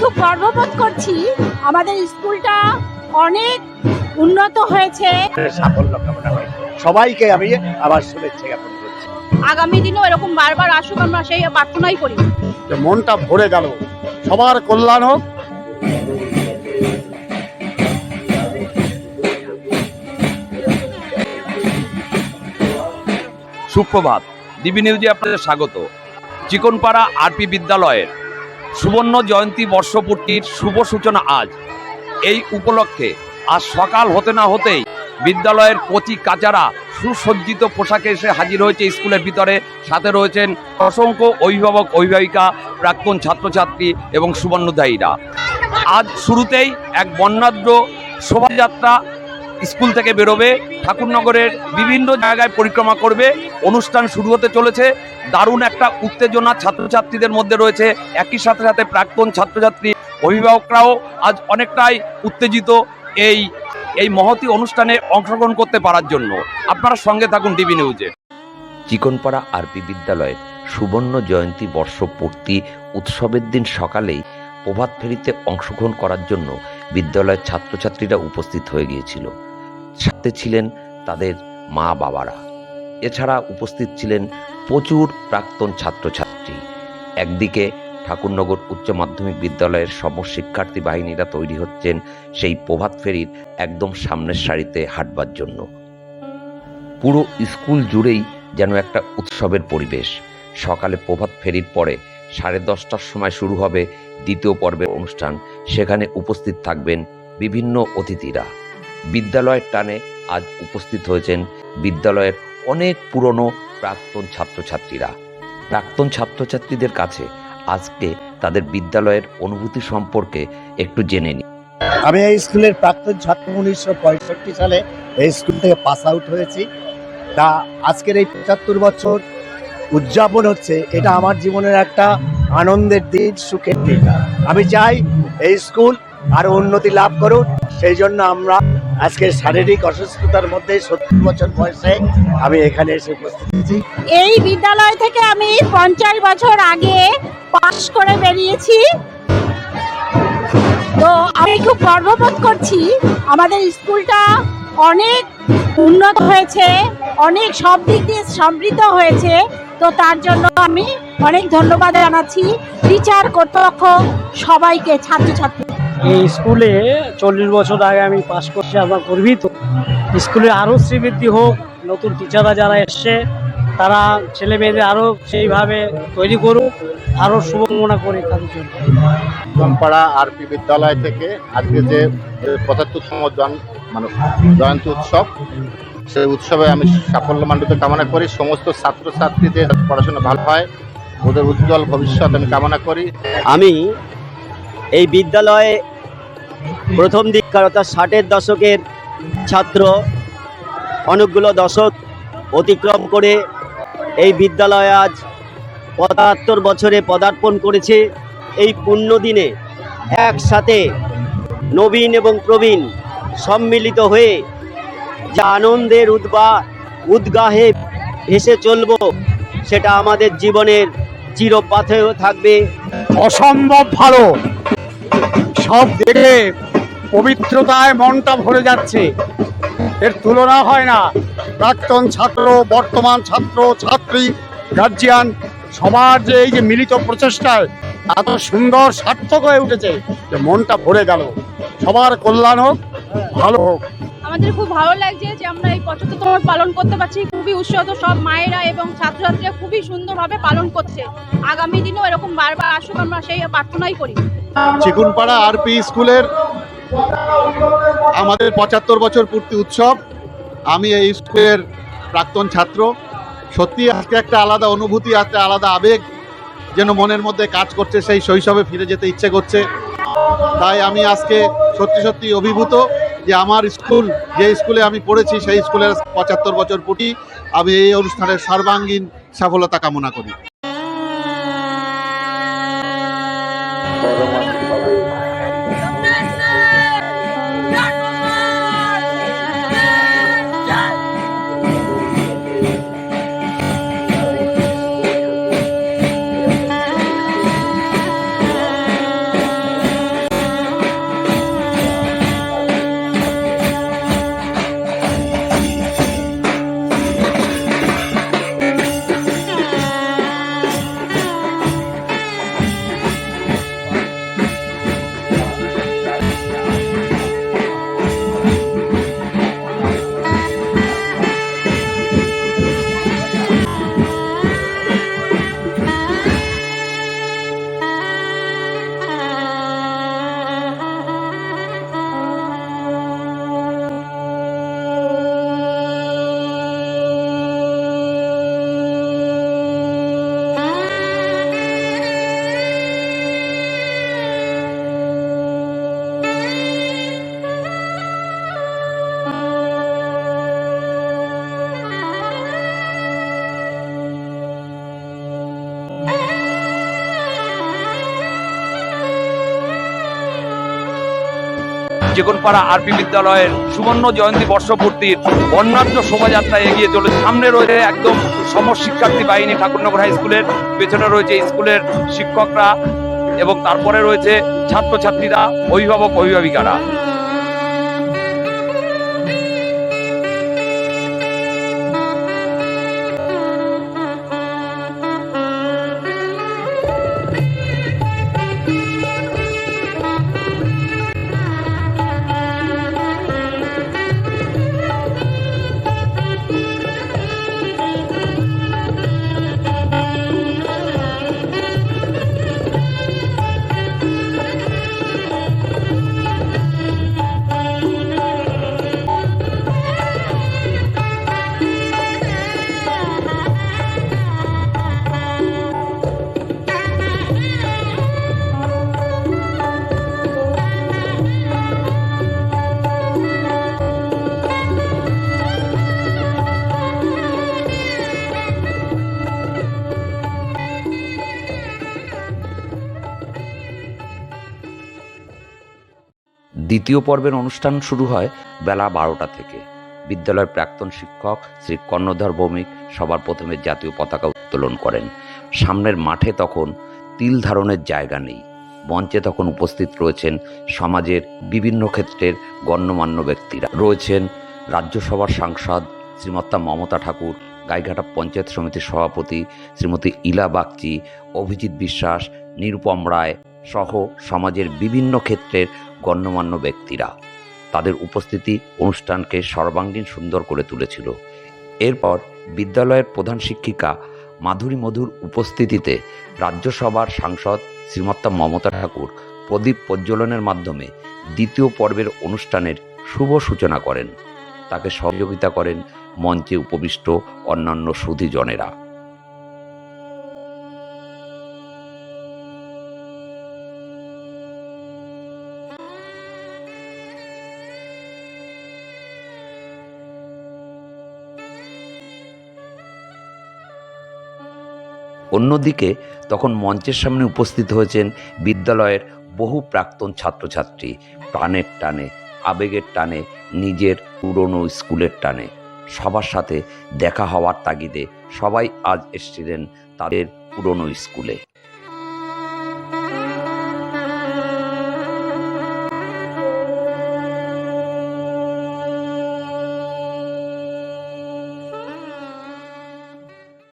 খুব গর্ববোধ করছি। আমাদের স্কুলটা অনেক উন্নত হয়েছে। সাফল্য কামনা করি। সবাইকে আমি আবার শুভেচ্ছা জ্ঞাপন করছি। আগামী দিনেও এরকম বারবার আসুক আমরা সেই প্রার্থনাই করি। যে মনটা ভরে গেল। সবার কল্যাণ হোক। সুপ্রভাত। ডিবি নিউজে আপনাদের স্বাগত। চিকনপাড়া আরপি বিদ্যালয়ের সুবর্ণ জয়ন্তী বর্ষপূর্তির শুভ সূচনা আজ। এই উপলক্ষে আজ সকাল হতে না হতেই বিদ্যালয়ের কচি কাচারা সুসজ্জিত পোশাকে এসে হাজির হয়েছে স্কুলের ভিতরে। সাথে রয়েছেন অসংখ্য অভিভাবক, অভিভাবিকা, প্রাক্তন ছাত্রছাত্রী এবং সুবর্ণদায়ীরা। আজ শুরুতেই এক বর্ণাঢ্য শোভাযাত্রা স্কুল থেকে বেরোবে, ঠাকুরনগরের বিভিন্ন জায়গায় পরিক্রমা করবে, অনুষ্ঠান শুরু হতে চলেছে। দারুণ একটা উত্তেজনা ছাত্রছাত্রীদের মধ্যে রয়েছে। একই সাথে সাথে প্রাক্তন ছাত্রছাত্রী অভিভাবকরাও আজ অনেকটাই উত্তেজিত এই এই মহতি অনুষ্ঠানে অংশগ্রহণ করতে পারার জন্য। আপনারা সঙ্গে থাকুন টিভি নিউজে চিকনপাড়া আরপি বিদ্যালয়ের সুবর্ণ জয়ন্তী বর্ষপূর্তি উৎসবের দিন সকালেই প্রভাত ফেরিতে অংশগ্রহণ করার জন্য বিদ্যালয়ের ছাত্রছাত্রীরা উপস্থিত হয়ে গিয়েছিল। সাথে ছিলেন তাদের মা বাবারা। এছাড়া উপস্থিত ছিলেন প্রচুর প্রাক্তন ছাত্রছাত্রী। একদিকে ঠাকুরনগর উচ্চ মাধ্যমিক বিদ্যালয়ের সম শিক্ষার্থী বাহিনীরা তৈরি হচ্ছেন সেই প্রভাত ফেরির একদম সামনের সারিতে হাঁটবার জন্য। পুরো স্কুল জুড়েই যেন একটা উৎসবের পরিবেশ। সকালে প্রভাত ফেরির পরে সাড়ে দশটার সময় শুরু হবে দ্বিতীয় পর্বের অনুষ্ঠান। সেখানে উপস্থিত থাকবেন বিভিন্ন অতিথিরা। বিদ্যালয়ের টানে আজ উপস্থিত হয়েছেন বিদ্যালয়ের অনেক পুরনো প্রাক্তন ছাত্রছাত্রীরা। প্রাক্তন ছাত্রছাত্রীদের কাছে আজকে তাদের বিদ্যালয়ের অনুভূতি সম্পর্কে একটু জেনে নিই। আমি এই স্কুলের প্রাক্তন ছাত্র উনিশশো পঁয়ষট্টি সালে এই স্কুল থেকে পাস আউট হয়েছি। তা আজকের এই পঁচাত্তর বছর উদযাপন হচ্ছে, এটা আমার জীবনের একটা আনন্দের দিন, সুখের দিন। আমি চাই এই স্কুল আরও উন্নতি লাভ করুক, সেই জন্য আমরা আজকে শারীরিক অসুস্থতার মধ্যে সত্তর বছর বয়সে আমি এখানে এসে উপস্থিত হয়েছি। এই বিদ্যালয় থেকে আমি পঞ্চাশ বছর আগে পাশ করে বেরিয়েছি। তো আমি খুব গর্ববোধ করছি। আমাদের স্কুলটা অনেক উন্নত হয়েছে, অনেক সব দিক দিয়ে সমৃদ্ধ হয়েছে। তো তার জন্য আমি অনেক ধন্যবাদ জানাচ্ছি। টিচার কর্তৃপক্ষ সবাইকে, ছাত্রছাত্রী এই স্কুলে চল্লিশ বছর আগে আমি পাশ করছি আমার গর্বিত। স্কুলে আরও শ্রীবৃদ্ধি হোক নতুন টিচাররা যারা এসছে তারা ছেলে মেয়েদের আরও সেইভাবে তৈরি করুক আরও শুভকামনা করি তাদের জন্য। পাড়া আরপি বিদ্যালয় থেকে আজকে যে পঁচাত্তরতম জন মানে জয়ন্তী উৎসব সেই উৎসবে আমি সাফল্যমণ্ডিত কামনা করি। সমস্ত ছাত্রছাত্রীদের পড়াশোনা ভালো হয় ওদের উজ্জ্বল ভবিষ্যৎ আমি কামনা করি। আমি এই বিদ্যালয়ে প্রথম দিককার অর্থাৎ ষাটের দশকের ছাত্র, অনেকগুলো দশক অতিক্রম করে এই বিদ্যালয়ে আজ পঁচাত্তর বছরে পদার্পণ করেছে। এই পুণ্য দিনে একসাথে নবীন এবং প্রবীণ সম্মিলিত হয়ে যা আনন্দের উদ্বা, উদ্গাহে ভেসে চলব, সেটা আমাদের জীবনের চিরপাথেয় থাকবে। অসম্ভব ভালো। সব দেখে পবিত্রতায় মনটা ভরে যাচ্ছে। এর তুলনা হয় না। প্রাক্তন ছাত্র বর্তমান ছাত্র ছাত্রী গার্জিয়ান সবার যে এই যে মিলিত প্রচেষ্টায় এত সুন্দর সার্থক হয়ে উঠেছে যে মনটা ভরে গেল। সবার কল্যাণ হোক ভালো হোক। আমাদের খুব ভালো লাগছে যে আমরা এই পঁচাত্তরতম পালন করতে পারছি। খুবই উৎসাহিত সব মায়েরা এবং ছাত্রছাত্রীরা খুবই সুন্দরভাবে পালন করছে। আগামী দিনেও এরকম বারবার আসুক আমরা সেই প্রার্থনাই করি। চিকুনপাড়া আরপি স্কুলের আমাদের পঁচাত্তর বছর পূর্তি উৎসব। আমি এই স্কুলের প্রাক্তন ছাত্র। সত্যি আজকে একটা আলাদা অনুভূতি, একটা আলাদা আবেগ যেন মনের মধ্যে কাজ করছে, সেই শৈশবে ফিরে যেতে ইচ্ছে করছে। তাই আমি আজকে সত্যি সত্যি অভিভূত যে আমার স্কুল, যে স্কুলে আমি পড়েছি, সেই স্কুলের পঁচাত্তর বছর পুটি আমি এই অনুষ্ঠানের সর্বাঙ্গীন সফলতা কামনা করি। চিকনপাড়া আরপি বিদ্যালয়ের সুবর্ণ জয়ন্তী বর্ষপূর্তির অন্যান্য শোভাযাত্রায় এগিয়ে চলে সামনে রয়েছে একদম সমশিক্ষার্থী বাহিনী ঠাকুরনগর হাই স্কুলের, পেছনে রয়েছে স্কুলের শিক্ষকরা এবং তারপরে রয়েছে ছাত্রছাত্রীরা, অভিভাবক, অভিভাবিকারা। দ্বিতীয় পর্বের অনুষ্ঠান শুরু হয় বেলা বারোটা থেকে। বিদ্যালয়ের প্রাক্তন শিক্ষক শ্রী কর্ণধর ভৌমিক সবার প্রথমে জাতীয় পতাকা উত্তোলন করেন। সামনের মাঠে তখন তিল ধারণের জায়গা নেই। মঞ্চে তখন উপস্থিত রয়েছেন সমাজের বিভিন্ন ক্ষেত্রের গণ্যমান্য ব্যক্তিরা। রয়েছেন রাজ্যসভার সাংসদ শ্রীমত্তা মমতা ঠাকুর, গাইঘাটা পঞ্চায়েত সমিতির সভাপতি শ্রীমতী ইলা বাগচি, অভিজিৎ বিশ্বাস, নিরুপম রায় সহ সমাজের বিভিন্ন ক্ষেত্রের গণ্যমান্য ব্যক্তিরা তাদের উপস্থিতি অনুষ্ঠানকে সর্বাঙ্গীন সুন্দর করে তুলেছিল। এরপর বিদ্যালয়ের প্রধান শিক্ষিকা মাধুরী মধুর উপস্থিতিতে রাজ্যসভার সাংসদ শ্রীমত্তা মমতা ঠাকুর প্রদীপ প্রজ্বলনের মাধ্যমে দ্বিতীয় পর্বের অনুষ্ঠানের শুভ সূচনা করেন। তাকে সহযোগিতা করেন মঞ্চে উপবিষ্ট অন্যান্য সুধীজনেরা। অন্যদিকে, তখন মঞ্চের সামনে উপস্থিত হয়েছেন বিদ্যালয়ের বহু প্রাক্তন ছাত্রছাত্রী, প্রাণের টানে, আবেগের টানে, নিজের পুরনো স্কুলের টানে। সবার সাথে দেখা হওয়ার তাগিদে সবাই আজ এসেছিলেন তাদের পুরনো স্কুলে।